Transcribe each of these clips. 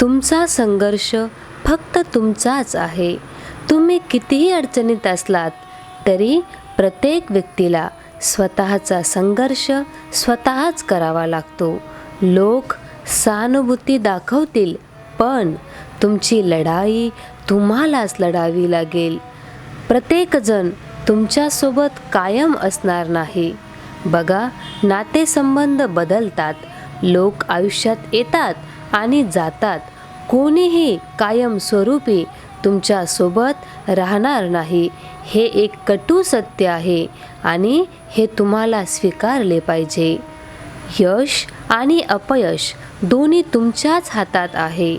तुमचा संघर्ष फक्त तुमचाच आहे. तुम्ही कितीही अडचणीत असलात तरी प्रत्येक व्यक्तीला स्वतःचा संघर्ष स्वतःच करावा लागतो. लोक सहानुभूती दाखवतील पण तुमची लढाई तुम्हालाच लढावी लागेल. प्रत्येकजण तुमच्यासोबत कायम असणार नाही. बघा नातेसंबंध बदलतात. लोक आयुष्यात येतात आणि जातात. कोणीही कायम स्वरूपी तुमच्यासोबत राहणार नाही. हे एक कटू सत्य आहे आणि हे तुम्हाला स्वीकारले पाहिजे. यश आणि अपयश दोन्ही तुमच्याच हातात आहे.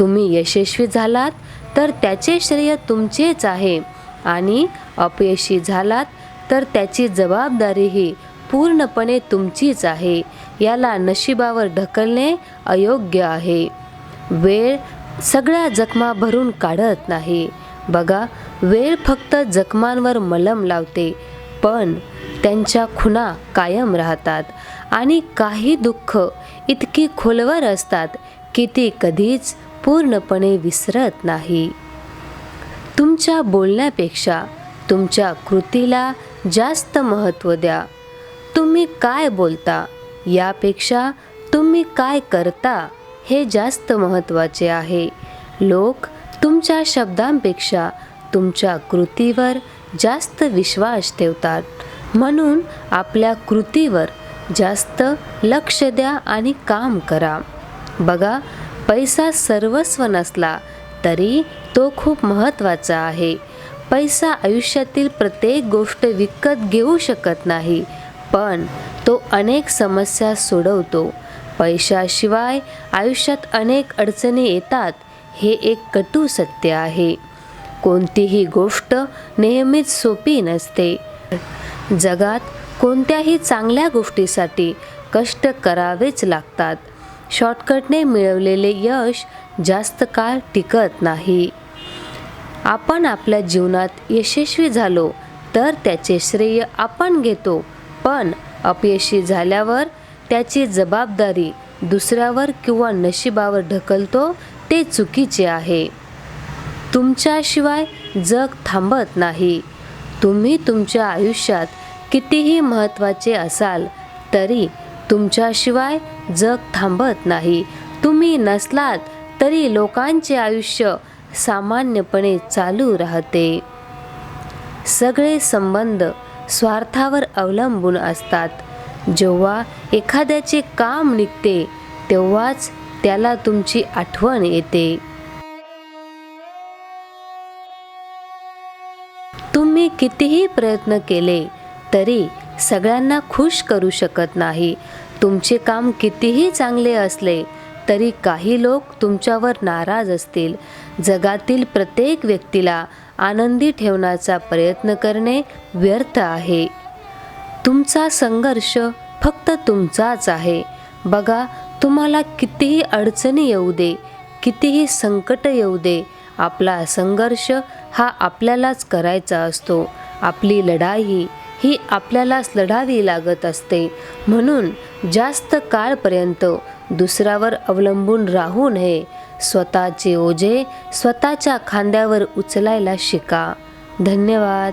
तुम्ही यशस्वी झालात तर त्याचे श्रेय तुमचेच आहे. आणि अपयशी झालात तर त्याची जबाबदारीही पूर्णपणे तुमचीच आहे. याला नशिबावर ढकलणे अयोग्य आहे. वेळ सगळ्या जखमा भरून काढत नाही. बघा वेळ फक्त जखमांवर मलम लावते पण त्यांच्या खुणा कायम राहतात आणि काही दुःख इतकी खोलवर असतात की ती कधीच पूर्णपणे विसरत नाही. तुमच्या बोलण्यापेक्षा तुमच्या कृतीला जास्त महत्त्व द्या. तुम्ही काय बोलता? यापेक्षा तुम्ही काय करता हे जास्त महत्त्वाचे आहे. लोक तुमच्या शब्दांपेक्षा तुमच्या कृतीवर जास्त विश्वास ठेवतात. म्हणून आपल्या कृतीवर जास्त लक्ष द्या आणि काम करा. बघा पैसा सर्वस्व नसला तरी तो खूप महत्त्वाचा आहे. पैसा आयुष्यातील प्रत्येक गोष्ट विकत घेऊ शकत नाही. पण तो अनेक समस्या सोडवतो. पैशाशिवाय आयुष्यात अनेक अडचणी येतात हे एक कटू सत्य आहे. कोणतीही गोष्ट नेहमीच सोपी नसते. जगात कोणत्याही चांगल्या गोष्टीसाठी कष्ट करावेच लागतात. शॉर्टकटने मिळवलेले यश जास्त काळ टिकत नाही. आपण आपल्या जीवनात यशस्वी झालो तर त्याचे श्रेय आपण घेतो. पण अपयशी झाल्यावर त्याची जबाबदारी दुसऱ्यावर किंवा नशिबावर ढकलतो ते चुकीचे आहे. तुमच्याशिवाय जग थांबत नाही. तुम्ही तुमच्या आयुष्यात कितीही महत्त्वाचे असाल तरी तुमच्याशिवाय जग थांबत नाही. तुम्ही नसलात तरी लोकांचे आयुष्य सामान्यपणे चालू राहते. सगळे संबंध स्वार्थावर अवलंबून असतात. जेव्हा एखाद्याचे काम निघते तेव्हाच त्याला तुमची आठवण येते. तुम्ही कितीही प्रयत्न केले तरी सगळ्यांना खुश करू शकत नाही. तुमचे काम कितीही चांगले असले तरी काही लोक तुमच्यावर नाराज असतील. जगातील प्रत्येक व्यक्तीला आनंदी ठेवण्याचा प्रयत्न करणे व्यर्थ आहे. तुमचा संघर्ष फक्त तुमचाच आहे. बघा तुम्हाला कितीही अडचणी येऊ दे कितीही संकट येऊ दे आपला संघर्ष हा आपल्यालाच करायचा असतो. आपली लढाई ही आपल्यालाच लढावी लागत असते. म्हणून जास्त काळपर्यंत दुसऱ्यावर अवलंबून राहू नये स्वतःचे ओझे स्वतःच्या खांद्यावर उचलायला शिका. धन्यवाद.